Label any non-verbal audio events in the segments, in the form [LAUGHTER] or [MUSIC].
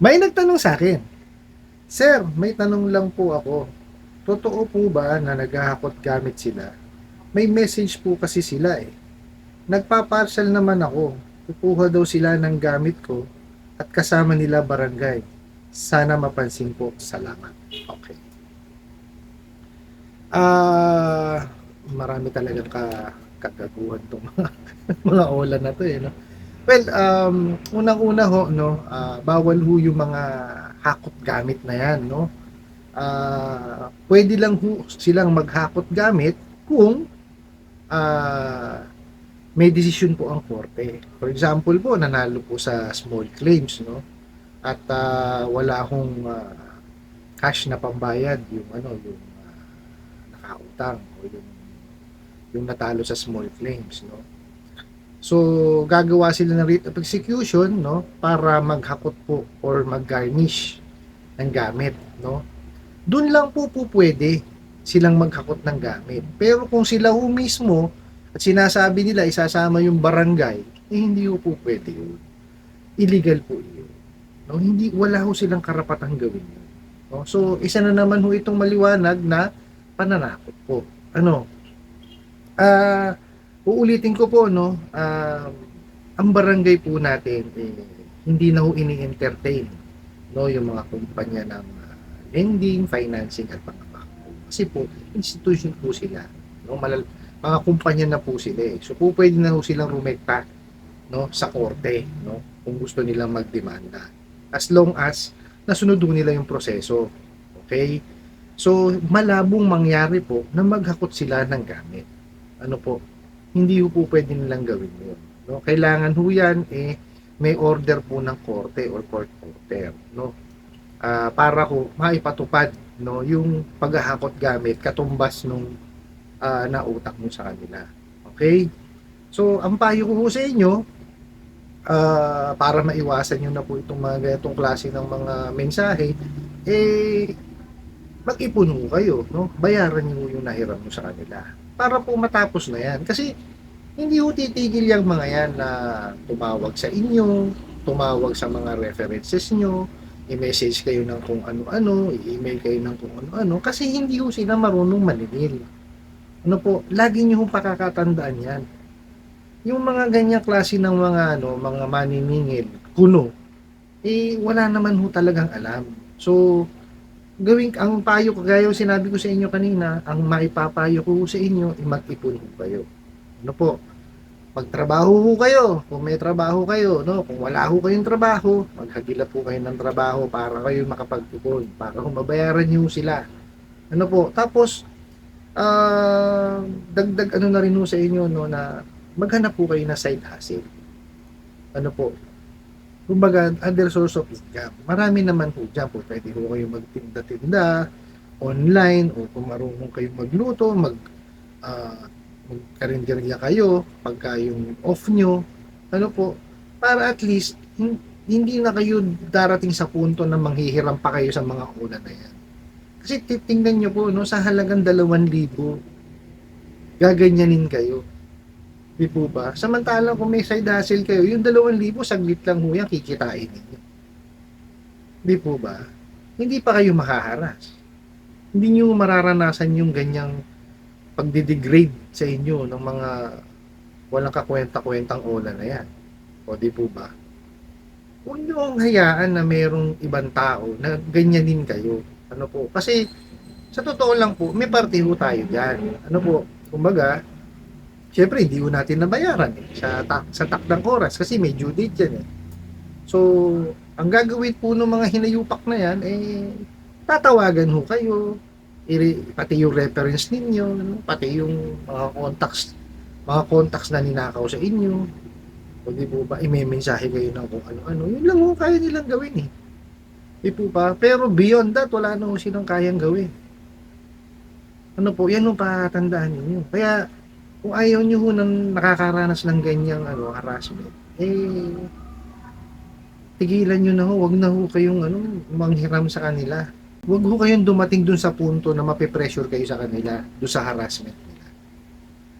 May nagtanong sa akin, Sir, may tanong lang po ako. Totoo po ba na naghahakot gamit sila? May message po kasi sila eh. Nagpa-parcel naman ako. Kukuha daw sila ng gamit ko at kasama nila barangay. Sana mapansin po. Salamat. Okay. Ah, marami talagang ka kagaguhan tong [LAUGHS] mga, mga ola na to eh, no? Well, um, unang-una ho, no, ah, bawal ho yung mga hakot gamit na yan, no? Ah, pwede lang ho silang maghakot gamit kung ah, may desisyon po ang korte. For example po, nanalo po sa small claims, no? At ah, wala hong ah, cash na pambayad yung ano, yung ah, nakautang o yung yung natalo sa small claims, no? So, gagawa sila ng writ of execution, no, para maghakot po or mag-garnish ng gamit, no? Doon lang po po pwede silang maghakot ng gamit. Pero kung sila ho mismo at sinasabi nila isasama yung barangay, eh hindi ho po pwede yun. Illegal po yun. No? Hindi, wala ho silang karapatang gawin yun. No? So, isa na naman ho itong maliwanag na pananakot po. Ano? Ah, uulitin ko po, no? Ah, ang barangay po natin, eh, hindi na ho ini-entertain no, yung mga kumpanya ng ah, lending, financing at mga. Kasi po, institution po sila. No? Malal mga kumpanya na po sila eh. So po pwede na ho silang rumekta no, sa korte no, kung gusto nilang magdemanda. As long as nasunod nila yung proseso. Okay? So, malabong mangyari po na maghakot sila ng gamit. Ano po? Hindi po pwede nilang gawin yun. No? Kailangan ho yan, eh, may order po ng korte or court order. No? Ah, para ho maipatupad no, yung paghahakot gamit katumbas nung ah, nautak mo sa kanila. Okay? So, ang payo ko sa inyo, ah, para maiwasan nyo na po itong mga ganitong klase ng mga mensahe, eh, mag-ipon ho kayo, no? Bayaran nyo yung nahiram nyo sa kanila. Para po matapos na yan. Kasi, hindi ho titigil yung mga yan na tumawag sa inyo, tumawag sa mga references nyo, i-message kayo ng kung ano-ano, i-email kayo ng kung ano-ano, kasi hindi ho sila marunong maningil. Ano po, lagi nyo hong pakakatandaan yan. Yung mga ganyang klase ng mga ano, mga maniningil, kuno, eh wala naman ho talagang alam. So, gawing ang payo ko gaya sinabi ko sa inyo kanina, ang maipapayo ko sa inyo, eh, mag-ipon kayo. Ano po? Magtrabaho ho kayo, kung may trabaho kayo, no? Kung wala ho kayong trabaho, maghagila po kayo ng trabaho para kayo makapag-ipon, para mabayaran niyo sila. Ano po? Tapos, ah, dagdag ano na rin ho sa inyo, no, na maghanap po kayo ng side hustle. Ano po? Kumbaga, other source of income. Marami naman po dyan po. Pwede po kayo magtinda-tinda, online, o kung marunong kayo magluto, mag, ah, magkarinderya kayo, pagka yung off nyo, ano po, para at least, hin- hindi na kayo darating sa punto na manghihiram pa kayo sa mga ulan na yan. Kasi titingnan nyo po, no, sa halagang 2,000, gaganyanin kayo. Di po ba? Samantalang kung may side hustle kayo, yung 2,000, saglit lang ho yan, kikitain ninyo. Di po ba? Hindi pa kayo makaharas. Hindi nyo mararanasan yung ganyang pagdidegrade sa inyo ng mga walang kakwenta-kwentang ola na yan. O di po ba? Huwag nyo ang hayaan na merong ibang tao na ganyanin kayo. Ano po? Kasi sa totoo lang po, may parte ho tayo dyan. Ano po? Kumbaga, syempre hindi ho natin nabayaran eh, sa, tak sa takdang oras kasi may due date yan eh. So, ang gagawin po ng mga hinayupak na yan, eh, tatawagan ho kayo, pati yung reference ninyo, ano, pati yung mga contacts, mga contacts na ninakaw sa inyo, o po ba, i-mensahe kayo ng kung ano-ano, yun lang ho kaya nilang gawin eh. Di po ba? Pero beyond that, wala na ho silang kayang gawin. Ano po, yan ho patandaan ninyo. Kaya, kung ayaw nyo ho nang nakakaranas ng ganyang ano, harassment, eh, tigilan nyo na ho, wag na ho kayong ano, manghiram sa kanila. Huwag ho kayong dumating dun sa punto na mape-pressure kayo sa kanila, dun sa harassment nila.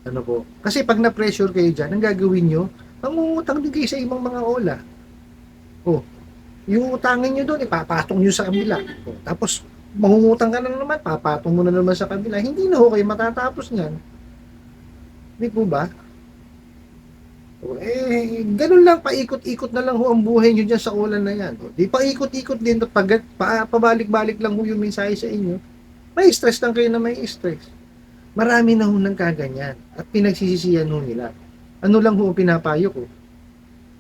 Ano po? Kasi pag na-pressure kayo dyan, ang gagawin nyo, mangungutang din kayo sa ibang mga ola. Oh, yung utangin nyo doon, ipapatong nyo sa kabila. O, tapos, mangungutang ka na naman, papatong mo na naman sa kabila. Hindi na ho kayo matatapos niyan. Di po ba? Eh, ganun lang, paikot-ikot na lang ho ang buhay nyo dyan sa ulan na yan. Di paikot-ikot din, pag, pa, pabalik-balik lang ho yung mensahe sa inyo. May stress lang kayo na may stress. Marami na ho nang kaganyan at pinagsisisiyan ho nila. Ano lang ho ang pinapayo ko?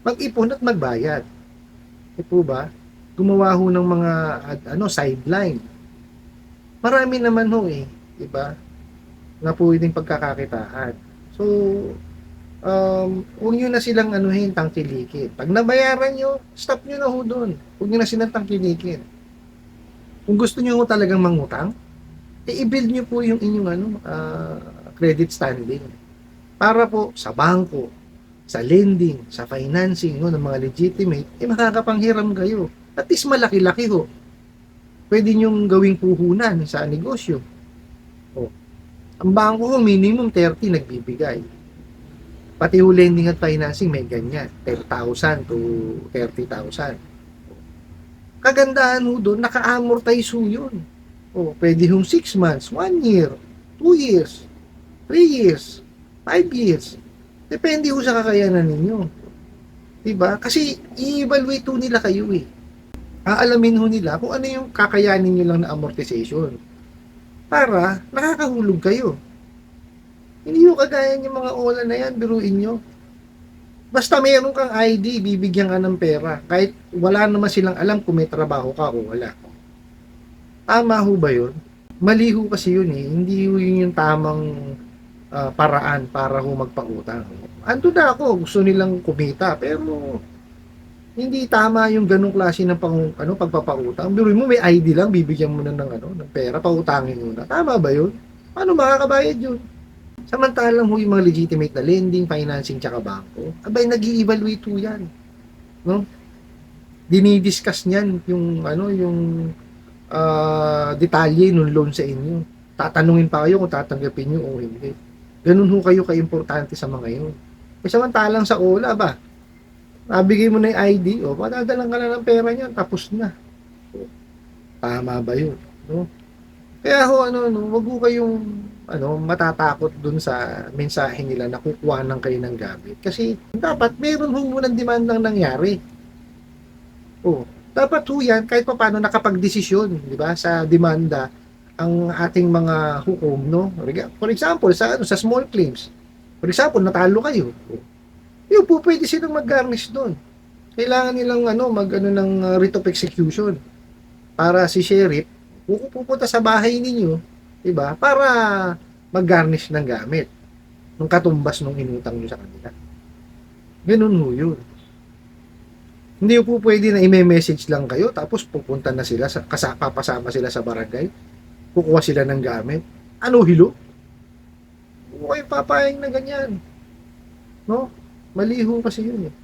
Mag-ipon at magbayad. Di po ba? Gumawa ho ng mga ano sideline. Marami naman ho eh, di ba? Na pwedeng pagkakakitaan. So, um, huwag nyo na silang anuhin, tangkilikin. Pag nabayaran nyo, stop nyo na ho doon. Huwag nyo na silang tangkilikin. Kung gusto nyo talagang mangutang, i-build nyo po yung inyong ano, ah, credit standing. Para po sa bangko, sa lending, sa financing no, ng mga legitimate, eh makakapanghiram kayo. At least malaki-laki ho. Pwede nyong gawing puhunan sa negosyo. Ang bangko ho, minimum 30 nagbibigay. Pati ho lending at financing may ganyan. 10,000 to 30,000. Kagandahan ho doon, naka-amortize ho yun. O, pwede hong 6 months, 1 year, 2 years, 3 years, 5 years. Depende ho sa kakayanan ninyo. Diba? Kasi i-evaluate nila kayo eh. Aalamin ho nila kung ano yung kakayanin nyo lang na amortization. Para nakakahulog kayo. Hindi ho kagaya yung mga ola na yan, biruin nyo. Basta meron kang ID, bibigyan ka ng pera. Kahit wala naman silang alam kung may trabaho ka o wala. Tama ho ba yun? Mali ho kasi yun eh. Hindi ho yun yung tamang ah, paraan para ho magpautang. Ando na ako, gusto nilang kumita, pero hindi tama yung ganong klase ng pang, ano, pagpapautang. Biruin mo, may ID lang, bibigyan mo na ng, ano, ng pera, pautangin mo na. Tama ba yun? Paano makakabayad yun? Samantalang ho yung mga legitimate na lending, financing, tsaka bangko, abay, nag evaluate ho yan. No? Dinidiscuss niyan yung, ano, yung ah, detalye ng loan sa inyo. Tatanungin pa kayo kung tatanggapin nyo o hindi. Ganun ho kayo ka-importante sa mga yun. E samantalang sa OLA ba, nabigay mo na yung ID, o, madadalang ka na ng pera niyan, tapos na. O, tama ba yun? No? Kaya ho, ano, no, wag ho kayong ano, matatakot dun sa mensahe nila na kukuha ng kayo ng gamit. Kasi dapat meron ho munang demandang nangyari. Oh, dapat ho yan kahit pa paano nakapagdesisyon, di ba, sa demanda ang ating mga hukom, no? For example, sa ano, sa small claims. For example, natalo kayo. Oh, Yun po pwede silang mag-garnish doon. Kailangan nilang ano, mag ano ng uh, writ of execution para si sheriff pupunta sa bahay ninyo, 'di ba? Para mag-garnish ng gamit nung katumbas nung inutang nyo sa kanila. Ganun ho yun. Hindi po pwede na i-message lang kayo tapos pupunta na sila, sa, kasa, papasama sila sa barangay, kukuha sila ng gamit. Ano hilo? Huwag papayang na ganyan. No? Mali ho kasi yun eh.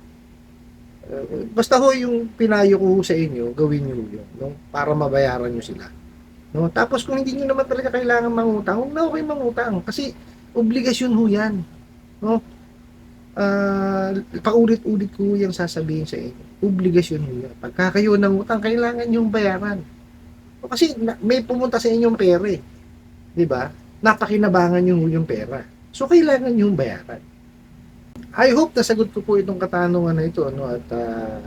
Uh, basta ho yung pinayo ko sa inyo, gawin nyo yun. No? Para mabayaran nyo sila. No? Tapos kung hindi nyo naman talaga kailangan mangutang, huwag na ho kayo mangutang. Kasi obligasyon ho yan. No? Ah, paulit-ulit ko yung sasabihin sa inyo. Obligasyon ho yan. Pagka kayo nangutang, kailangan yung bayaran. O Kasi na, may pumunta sa inyong pera eh. Ba? Napakinabangan nyo yung pera. So, kailangan yung bayaran. I hope nasagot ko po itong katanungan na ito. No? At ah,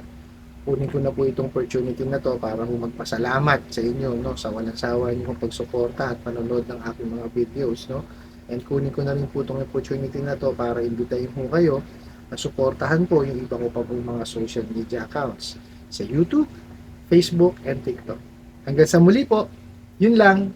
kunin ko na po itong opportunity na to para ho magpasalamat sa inyo no sa walang sawa niyo pagsuporta at panonood ng aking mga videos no and kunin ko na rin po itong opportunity na to para imbitahin po kayo na suportahan po yung iba ko pa po mga social media accounts sa YouTube, Facebook, and TikTok. Hanggang sa muli po, yun lang.